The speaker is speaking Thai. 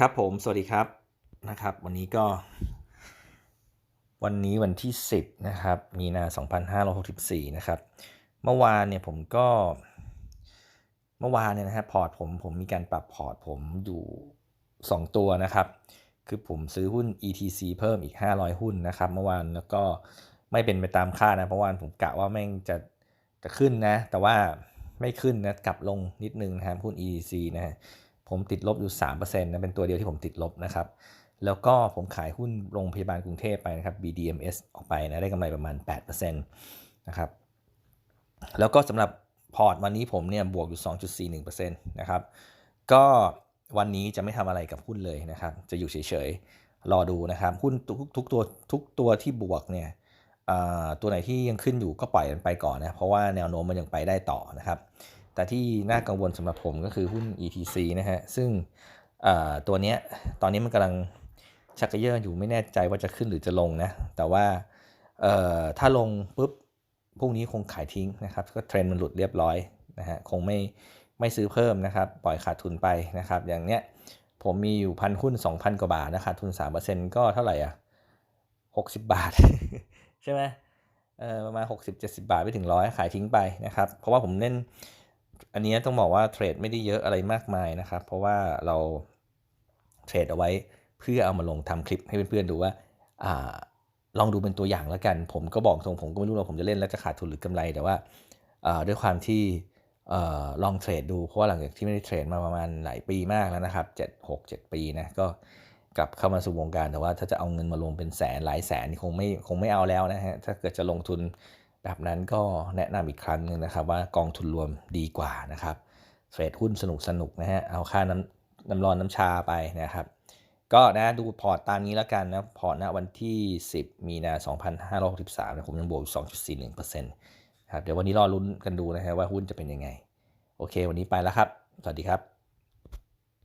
ครับผม สวัสดีครับนะครับ วันนี้ก็ วันนี้วันที่ 10 นะครับ มีนา 2564 นะครับ เมื่อวานเนี่ยผมก็ เมื่อวานเนี่ยนะฮะพอร์ตผมผมมีการปรับพอร์ตผมอยู่ 2 ตัวนะครับ คือผมซื้อหุ้น ETC เพิ่มอีก 500 หุ้นนะครับ เมื่อวานแล้วก็ไม่เป็นไปตามคาดนะเมื่อวานผมกะว่าแม่งจะจะขึ้นนะ แต่ว่าไม่ขึ้นนะกลับลงนิดนึงนะครับหุ้น ETC นะฮะ ผมติดลบอยู่3%นะเป็นตัวเดียวที่ผมติดลบนะครับแล้วก็ผมขายหุ้นโรงพยาบาลกรุงเทพไปนะครับ BDMS ออกไปนะได้กำไรประมาณ 8%นะครับแล้วก็สำหรับพอร์ตวันนี้ผมเนี่ยบวกอยู่ 2.41%นะครับก็วันนี้จะไม่ทำอะไรกับหุ้นเลยนะครับ จะอยู่เฉยๆ รอดูนะครับ หุ้นทุกทุกตัวทุกตัวที่บวกเนี่ยตัวไหนที่ยังขึ้นอยู่ก็ปล่อยมันไปก่อนนะ เพราะว่าแนวโน้มมันยังไปได้ต่อนะครับ แต่ที่น่ากังวลสำหรับผมก็คือหุ้น ETC นะฮะ ซึ่งตัวเนี้ยตอนนี้มันกำลังชักกระเยอะอยู่ไม่แน่ใจว่าจะขึ้นหรือจะลงนะ แต่ว่าถ้าลงปุ๊บพรุ่งนี้คงขายทิ้งนะครับ ก็เทรนด์มันหลุดเรียบร้อยนะฮะ คงไม่ไม่ซื้อเพิ่มนะครับ ปล่อยขาดทุนไปนะครับ อย่างเนี้ยผมมีอยู่พันหุ้น 2,000 กว่าบาทนะขาดทุน 3%ก็เท่าไหร่อะ 60 บาท ใช่ไหมเออประมาณ 60-70 บาท ไปถึงร้อยขายทิ้งไปนะครับ เพราะว่าผมเล่น อันนี้ต้องบอกว่าเทรดไม่ได้เยอะอะไรมากมายนะครับ เพราะว่าเราเทรดเอาไว้เพื่อเอามาลงทำคลิปให้เพื่อนๆดูว่าอ่าลองดูเป็นตัวอย่างแล้วกัน ผมก็บอกตรงผมก็ไม่รู้ว่าผมจะเล่นแล้วจะขาดทุนหรือกำไรแต่ว่าด้วยความที่ลองเทรดดูเพราะว่าหลังจากที่ไม่ได้เทรดมาประมาณหลายปีมากแล้วนะครับ7 6 7 ปีนะก็กลับเข้ามาสู่วงการแต่ว่าถ้าจะเอาเงินมาลงเป็นแสนหลายแสนคงไม่คงไม่เอาแล้วนะฮะถ้าเกิดจะลงทุน แบบนั้นก็แนะนำอีกครั้งหนึ่งนะครับว่ากองทุนรวมดีกว่านะครับเทรดหุ้นสนุกสนุกนะฮะเอาค่าน้ำน้ำร้อนน้ำชาไปนะครับ ก็นะดูพอร์ตตามนี้แล้วกันนะพอร์ตณวันที่ 10 มีนา2563นะผมยังบวก2.41%ครับเดี๋ยววันนี้รอลุ้นกันดูนะฮะว่าหุ้นจะเป็นยังไง โอเค วันนี้ไปแล้วครับ สวัสดีครับ